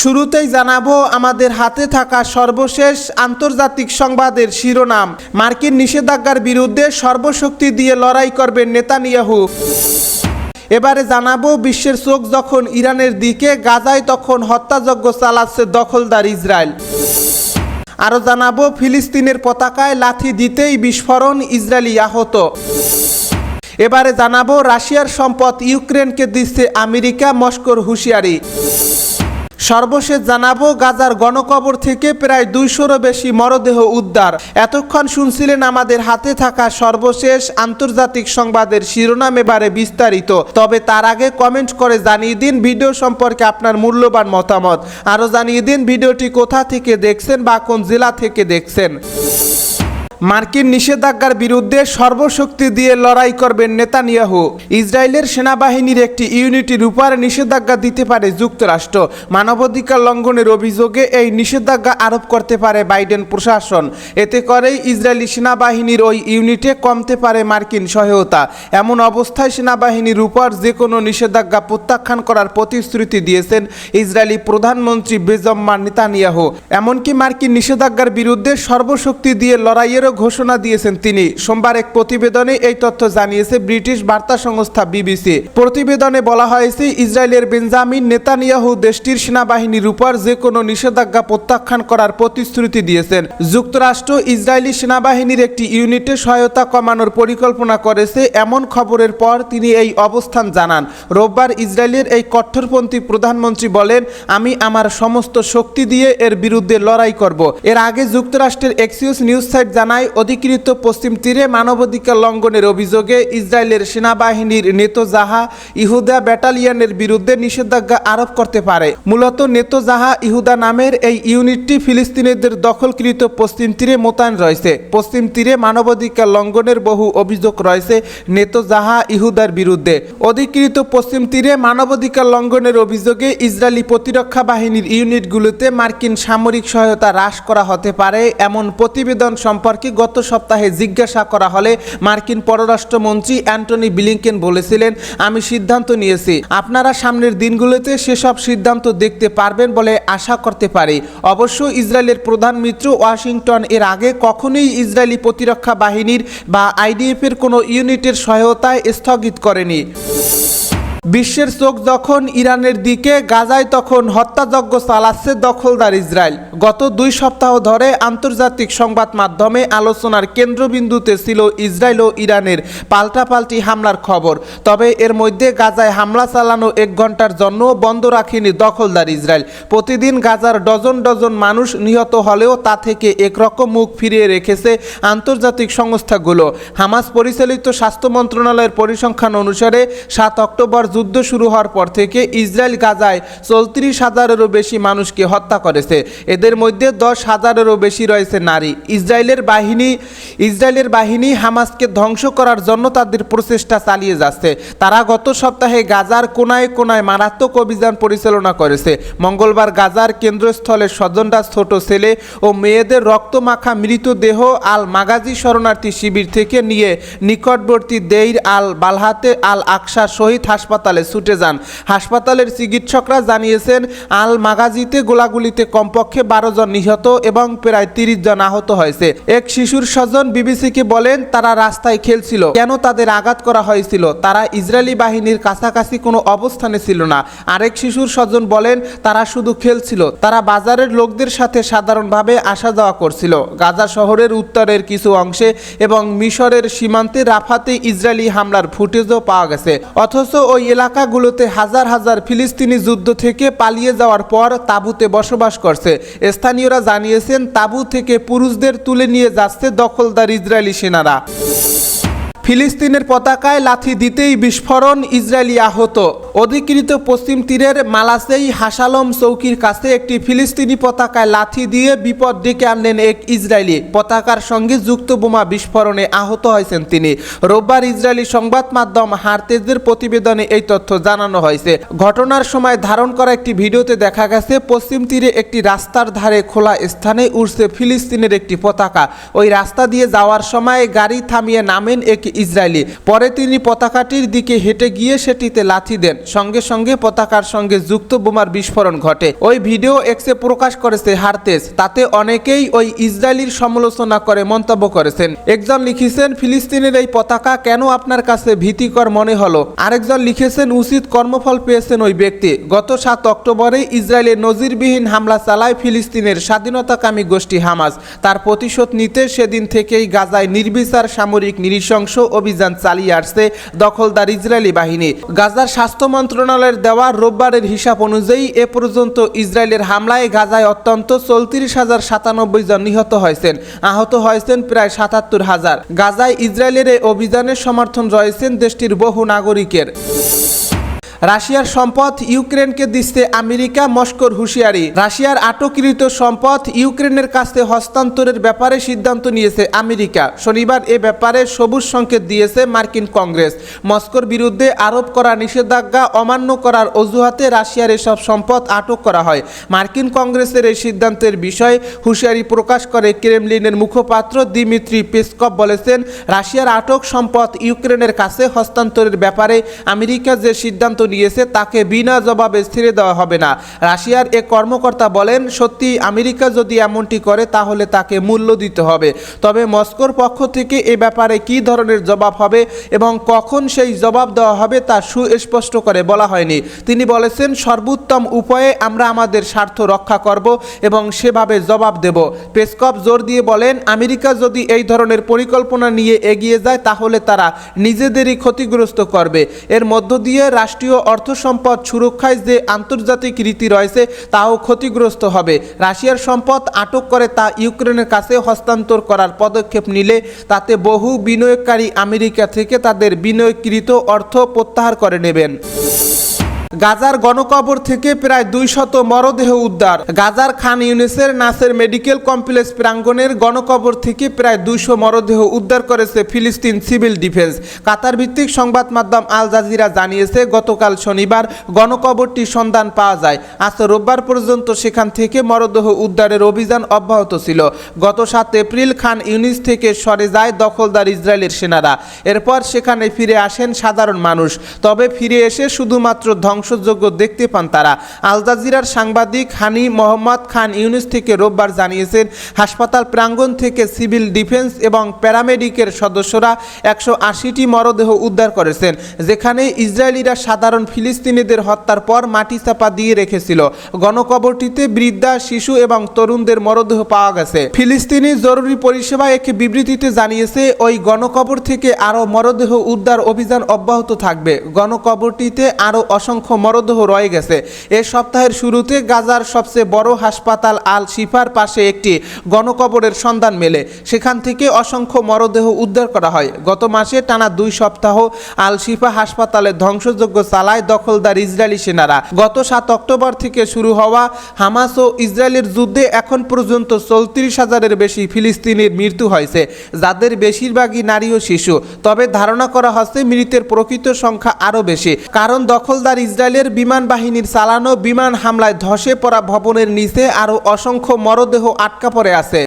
শুরুতেই জানাব, আমাদের হাতে থাকা সর্বশেষ আন্তর্জাতিক সংবাদের শিরোনাম। মার্কিন নিষেধাজ্ঞার বিরুদ্ধে সর্বশক্তি দিয়ে লড়াই করবেন নেতানিয়াহু। এবারে জানাব, বিশ্বের চোখ যখন ইরানের দিকে, গাজায় তখন হত্যাযজ্ঞ চালাচ্ছে দখলদার ইসরায়েল। আরও জানাব, ফিলিস্তিনের পতাকায় লাথি দিতেই বিস্ফোরণ ইসরায়েলি আহত। এবারে জানাব, রাশিয়ার সম্পদ ইউক্রেনকে দিচ্ছে আমেরিকা মস্কোর হুঁশিয়ারি। সর্বশেষ জানাব, গাজার গণকবর থেকে প্রায় দুইশোরও বেশি মরদেহ উদ্ধার। এতক্ষণ শুনছিলেন আমাদের হাতে থাকা সর্বশেষ আন্তর্জাতিক সংবাদের শিরোনাম এবারে বিস্তারিত। তবে তার আগে কমেন্ট করে জানিয়ে দিন ভিডিও সম্পর্কে আপনার মূল্যবান মতামত। আরও জানিয়ে দিন ভিডিওটি কোথা থেকে দেখছেন বা কোন জেলা থেকে দেখছেন। মার্কিন নিষেধাজ্ঞার বিরুদ্ধে সর্বশক্তি দিয়ে লড়াই করবেন নেতানিয়াহু। ইসরায়েলের সেনাবাহিনীর একটি ইউনিটের উপর নিষেধাজ্ঞা দিতে পারে যুক্তরাষ্ট্র। মানবাধিকার লঙ্ঘনের অভিযোগে এই নিষেধাজ্ঞা আরোপ করতে পারে বাইডেন প্রশাসন। এতে করেই ইসরায়েলি সেনাবাহিনীর ওই ইউনিটে কমতে পারে মার্কিন সহায়তা। এমন অবস্থায় সেনাবাহিনীর উপর যে কোনো নিষেধাজ্ঞা প্রত্যাখ্যান করার প্রতিশ্রুতি দিয়েছেন ইসরায়েলি প্রধানমন্ত্রী বেজম্মা নেতানিয়াহু। এমনকি মার্কিন নিষেধাজ্ঞার বিরুদ্ধে সর্বশক্তি দিয়ে লড়াইয়েরও ঘোষণা দিয়েছেন তিনি। সোমবার এক প্রতিবেদনে এই তথ্য জানিয়েছে ব্রিটিশ বার্তা সংস্থা বিবিসি। প্রতিবেদনে বলা হয়েছে, ইসরায়েলের বেঞ্জামিন নেতানিয়াহু দেশটির সেনাবাহিনীর উপর যে কোনো নিষেধাজ্ঞা প্রত্যাখ্যান করার প্রতিশ্রুতি দিয়েছেন। যুক্তরাষ্ট্র ইসরায়েলি সেনাবাহিনীর একটি ইউনিটে সহায়তা কমানোর পরিকল্পনা করেছে, এমন খবরের পর তিনি এই অবস্থান জানান। রোববার ইসরায়েলের এই কট্টরপন্থী প্রধানমন্ত্রী বলেন, আমি আমার সমস্ত শক্তি দিয়ে এর বিরুদ্ধে লড়াই করব। এর আগে যুক্তরাষ্ট্রের এক্সিউস নিউজ সাইট জানায় অধিকৃত পশ্চিম তীরে মানবাধিকার লঙ্ঘনের অভিযোগে ইসরায়েলের সেনাবাহিনীর নেতোজাহা ইহুদা ব্যাটালিয়নের বিরুদ্ধে নিষেধাজ্ঞা আরোপ করতে পারে। মূলত নেতোজাহা ইহুদা নামের এই ইউনিটটি ফিলিস্তিনিদের দখলকৃত পশ্চিম তীরে মোতায়েন রয়েছে। পশ্চিম তীরে মানবাধিকার লঙ্ঘনের বহু অভিযোগ রয়েছে নেতোজাহা ইহুদার বিরুদ্ধে। অধিকৃত পশ্চিম তীরে মানবাধিকার লঙ্ঘনের অভিযোগে ইসরায়েলি প্রতিরক্ষা বাহিনীর ইউনিটগুলোতে মার্কিন সামরিক সহায়তা হ্রাস করা হতে পারে, এমন প্রতিবেদন সম্পর্কে গত সপ্তাহে জিজ্ঞাসা করা হলে মার্কিন পররাষ্ট্রমন্ত্রী অ্যান্টনি ব্লিংকেন বলেছিলেন, আমি সিদ্ধান্ত নিয়েছি। আপনারা সামনের দিনগুলোতে সেসব সিদ্ধান্ত দেখতে পারবেন বলে আশা করতে পারি। অবশ্য ইসরায়েলের প্রধান মিত্র ওয়াশিংটন এর আগে কখনোই ইসরায়েলি প্রতিরক্ষা বাহিনীর বা আইডিএফের কোনো ইউনিটের সহায়তায় স্থগিত করেনি। বিশ্বের চোখ যখন ইরানের দিকে, গাজায় তখন হত্যাযজ্ঞ চালাচ্ছে দখলদার ইসরায়েল। গত দুই সপ্তাহ ধরে আন্তর্জাতিক সংবাদ মাধ্যমে আলোচনার কেন্দ্রবিন্দুতে ছিল ইসরায়েল ও ইরানের পাল্টাপাল্টি হামলার খবর। তবে এর মধ্যে গাজায় হামলা চালানো এক ঘণ্টার জন্য বন্ধ রাখেনি দখলদার ইসরায়েল। প্রতিদিন গাজার ডজন ডজন মানুষ নিহত হলেও তা থেকে একরকম মুখ ফিরিয়ে রেখেছে আন্তর্জাতিক সংস্থাগুলো। হামাস পরিচালিত স্বাস্থ্য মন্ত্রণালয়ের পরিসংখ্যান অনুসারে সাত অক্টোবর যুদ্ধ শুরু হওয়ার পর থেকে ইসরায়েল গাজায় চৌত্রিশ হাজারেরও বেশি মানুষকে হত্যা করেছে। এদের মধ্যে দশ হাজারেরও বেশি রয়েছে নারী। ইসরায়েলের বাহিনী ইসরায়েলের বাহিনী হামাসকে ধ্বংস করার জন্য তাদের প্রচেষ্টা চালিয়ে যাচ্ছে। তারা গত সপ্তাহে গাজার কোনায় কোনায় মারাত্মক অভিযান পরিচালনা করেছে। মঙ্গলবার গাজার কেন্দ্রস্থলে স্বজনরা ছোট ছেলে ও মেয়েদের রক্তমাখা মৃতদেহ আল মাগাজি শরণার্থী শিবির থেকে নিয়ে নিকটবর্তী দেইর আল বালহাতে আল আকসা শহীদ হাসপাতালে ছুটে যান। হাসপাতালের চিকিৎসকরা জানিয়েছেন, আল মাগাজিতে গোলাগুলিতে কমপক্ষে বারো জন নিহত এবং প্রায় তিরিশ জন আহত হয়েছে। এক শিশুর স্বজন বিবিসিকে বলেন, তারা রাস্তায় খেলছিল। কেন তাদের আঘাত করা হয়েছিল? তারা ইসরায়েলি বাহিনীর কাছাকাছি কোনো অবস্থানে ছিল না। আরেক শিশুর স্বজন বলেন, তারা শুধু খেলছিল। তারা বাজারের লোকদের সাথে সাধারণভাবে আসা যাওয়া করছিল। গাজা শহরের উত্তরের কিছু অংশে এবং মিশরের সীমান্তে রাফাতে ইসরায়েলি হামলার ফুটেজও পাওয়া গেছে। অথচ ওই এলাকাগুলোতে হাজার হাজার ফিলিস্তিনি যুদ্ধ থেকে পালিয়ে যাওয়ার পর তাঁবুতে বসবাস করছে। স্থানীয়রা জানিয়েছেন, তাঁবু থেকে পুরুষদের তুলে নিয়ে যাচ্ছে দখলদার ইসরায়েলি সেনারা। ফিলিস্তিনের পতাকায় লাথি দিতেই বিস্ফোরণ ইসরায়েলি আহত। অধিকৃত পশ্চিম তীরের মালাসেই হাসালম চৌকির কাছে একটি ফিলিস্তিনি পতাকায় লাথি দিয়ে বিপদ ডেকে আনলেন এক ইসরায়েলি। পতাকার সঙ্গে যুক্ত বোমা বিস্ফোরণে আহত হয়েছেন তিনি। রোববার ইসরায়েলি সংবাদ মাধ্যম হারতেজের প্রতিবেদনে এই তথ্য জানানো হয়েছে। ঘটনার সময় ধারণ করা একটি ভিডিওতে দেখা গেছে, পশ্চিম তীরে একটি রাস্তার ধারে খোলা স্থানে উঠছে ফিলিস্তিনের একটি পতাকা। ওই রাস্তা দিয়ে যাওয়ার সময় গাড়ি থামিয়ে নামেন এক ইসরায়েলি। পরে তিনি পতাকাটির দিকে হেঁটে গিয়ে সেটিতে লাথি দেন। সঙ্গে সঙ্গে পতাকার সঙ্গে যুক্ত বোমার বিস্ফোরণ ঘটে। ওই ভিডিও এক্সে প্রকাশ করেছে হারতেস তাতে অনেকেই ওই ইসরায়েলির সমালোচনা করে মন্তব্য করেছেন। একজন লিখেছেন, ফিলিস্তিনের এই পতাকা কেন আপনার কাছে ভীতিকর মনে হলো? আরেকজন লিখেছেন, উচিত কর্মফল পেয়েছেন ওই ব্যক্তি। গত সাত অক্টোবরে ইসরায়েলে নজিরবিহীন হামলা চালায় ফিলিস্তিনের স্বাধীনতাকামী গোষ্ঠী হামাস। তার প্রতিশোধ নিতে সেদিন থেকেই গাজায় নির্বিচার সামরিক নৃশংস অভিযান চালিয়ে আসছে দখলদার ইসরায়েলি বাহিনী। গাজার স্বাস্থ্য মন্ত্রণালয়ের দেওয়া রোববারের হিসাব অনুযায়ী এ পর্যন্ত ইসরায়েলের হামলায় গাজায় অত্যন্ত চৌত্রিশ হাজার সাতানব্বই জন নিহত হয়েছেন। আহত হয়েছেন প্রায় সাতাত্তর হাজার। গাজায় ইসরায়েলের এই অভিযানের সমর্থন রয়েছেন দেশটির বহু নাগরিকের। রাশিয়ার সম্পদ ইউক্রেনকে দিচ্ছে আমেরিকা মস্কোর হুঁশিয়ারি। রাশিয়ার আটককৃত সম্পদ ইউক্রেনের কাছে হস্তান্তরের ব্যাপারে সিদ্ধান্ত নিয়েছে আমেরিকা। শনিবার এ ব্যাপারে সবুজ সংকেত দিয়েছে মার্কিন কংগ্রেস। মস্কোর বিরুদ্ধে আরোপ করা নিষেধাজ্ঞা অমান্য করার অজুহাতে রাশিয়ার এসব সম্পদ আটক করা হয়। মার্কিন কংগ্রেসের এই সিদ্ধান্তের বিষয়ে হুঁশিয়ারি প্রকাশ করে ক্রেমলিনের মুখপাত্র দিমিত্রি পেসকপ বলেছেন, রাশিয়ার আটক সম্পদ ইউক্রেনের কাছে হস্তান্তরের ব্যাপারে আমেরিকা যে সিদ্ধান্ত নিয়েছে, তাকে বিনা জবাবে ছেড়ে দেওয়া হবে না। রাশিয়ার এক কর্মকর্তা বলেন, সত্যি আমেরিকা যদি এমনটি করে, তাহলে তাকে মূল্য দিতে হবে। তবে মস্কোর পক্ষ থেকে এ ব্যাপারে কি ধরনের জবাব হবে এবং কখন সেই জবাব দেওয়া হবে, তা সুস্পষ্ট করে বলা হয়নি। তিনি বলেছেন, সর্বোত্তম উপায়ে আমরা আমাদের স্বার্থ রক্ষা করব এবং সেভাবে জবাব দেব। পেসকপ জোর দিয়ে বলেন, আমেরিকা যদি এই ধরনের পরিকল্পনা নিয়ে এগিয়ে যায়, তাহলে তারা নিজেদেরই ক্ষতিগ্রস্ত করবে। এর মধ্য দিয়ে রাষ্ট্রীয় অর্থ সম্পদ সুরক্ষায় যে আন্তর্জাতিক রীতি রয়েছে, তাও ক্ষতিগ্রস্ত হবে। রাশিয়ার সম্পদ আটক করে তা ইউক্রেনের কাছে হস্তান্তর করার পদক্ষেপ নিলে তাতে বহু বিনিয়োগকারী আমেরিকা থেকে তাদের বিনিয়োগকৃত অর্থ প্রত্যাহার করে নেবেন। গাজার গণকবর থেকে প্রায় দুই শত মরদেহ উদ্ধার। গাজার খান ইউনিসের নাসের মেডিকেল কমপ্লেক্স প্রাঙ্গণের গণকবর থেকে প্রায় দুইশো মরদেহ উদ্ধার করেছে ফিলিস্তিন সিভিল ডিফেন্স। কাতার ভিত্তিক সংবাদ মাধ্যম আল জাজিরা জানিয়েছে, গতকাল শনিবার গণকবরটির সন্ধান পাওয়া যায়। আজ রোববার পর্যন্ত সেখান থেকে মরদেহ উদ্ধারের অভিযান অব্যাহত ছিল। গত সাত এপ্রিল খান ইউনিস থেকে সরে যায় দখলদার ইসরায়েলের সেনারা। এরপর সেখানে ফিরে আসেন সাধারণ মানুষ। তবে ফিরে এসে শুধুমাত্র ধ্বংসযোগ্য দেখতে পান তারা। আল জাজিরার সাংবাদিক হানি মোহাম্মদ খান ইউনিস থেকে রোববার জানিয়েছেন, হাসপাতাল প্রাঙ্গণ থেকে সিভিল ডিফেন্স এবং প্যারামেডিকের সদস্যরা একশো আশিটি মরদেহ উদ্ধার করেছেন, যেখানে ইসরায়েলিরা সাধারণ ফিলিস্তিনিদের হত্যার পর মাটি চাপা দিয়ে রেখেছিল। গণকবরটিতে বৃদ্ধা, শিশু এবং তরুণদের মরদেহ পাওয়া গেছে। ফিলিস্তিনি জরুরি পরিষেবা এক বিবৃতিতে জানিয়েছে, ওই গণকবর থেকে আরও মরদেহ উদ্ধার অভিযান অব্যাহত থাকবে। গণকবরটিতে আরও অসংখ্য মরদেহ রয়ে গেছে। এ সপ্তাহের শুরুতে গাজার সবচেয়ে বড় হাসপাতাল আল শিফার পাশে একটি গণকবরের সন্ধান মেলে। সেখান থেকে অসংখ্য মরদেহ উদ্ধার করা হয়। গত মাসে টানা দুই সপ্তাহ আল শিফা হাসপাতালে ধ্বংসযোগ্য চালায় দখলদার ইসরায়েলি সেনারা। গত সাত অক্টোবর থেকে শুরু হওয়া হামাস ও ইসরায়েলের যুদ্ধে এখন পর্যন্ত চৌত্রিশ হাজারের বেশি ফিলিস্তিনির মৃত্যু হয়েছে, যাদের বেশিরভাগই নারী ও শিশু। তবে ধারণা করা হচ্ছে মৃতের প্রকৃত সংখ্যা আরও বেশি। কারণ দখলদার ইসরায়েলের বিমান বাহিনীর চালানো বিমান হামলায় ধসে পড়া ভবনের নিচে আরও অসংখ্য মরদেহ আটকা পড়ে আছে।